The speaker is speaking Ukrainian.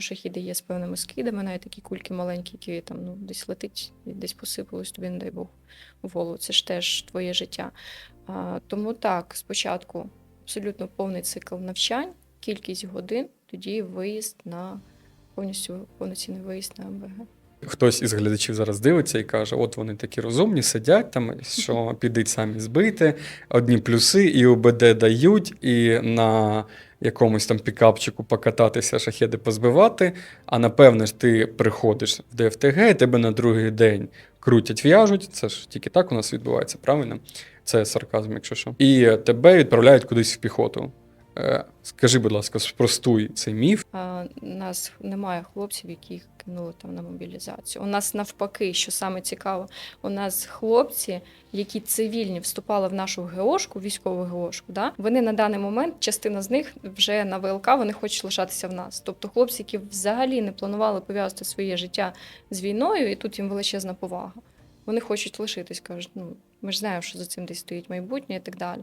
Шахіди є з певними скидами, навіть такі кульки маленькі, які там ну, десь летить десь посипалось тобі, не дай Бог, в голову. Це ж теж твоє життя. А, тому так, спочатку абсолютно повний цикл навчань, кількість годин, тоді виїзд на повністю повноцінний виїзд на МВГ. Хтось із глядачів зараз дивиться і каже: от вони такі розумні, сидять там, що підуть самі збити, одні плюси, і УБД дають, і на якомусь там пікапчику покататися, шахеди позбивати. А напевне ж ти приходиш в ДФТГ, і тебе на другий день крутять, в'яжуть. Це ж тільки так у нас відбувається, правильно? Це сарказм, якщо що. І тебе відправляють кудись в піхоту. Е, Скажи, будь ласка, спростуй цей міф. А, нас немає хлопців, яких кинули там на мобілізацію. У нас навпаки, що саме цікаво, у нас хлопці, які цивільні вступали в нашу ГОшку, військову ГОшку, да, вони на даний момент, частина з них вже на ВЛК, вони хочуть лишатися в нас. Тобто хлопці, які взагалі не планували пов'язати своє життя з війною, і тут їм величезна повага. Вони хочуть лишитись, кажуть, ну ми ж знаємо, що за цим десь стоїть майбутнє і так далі.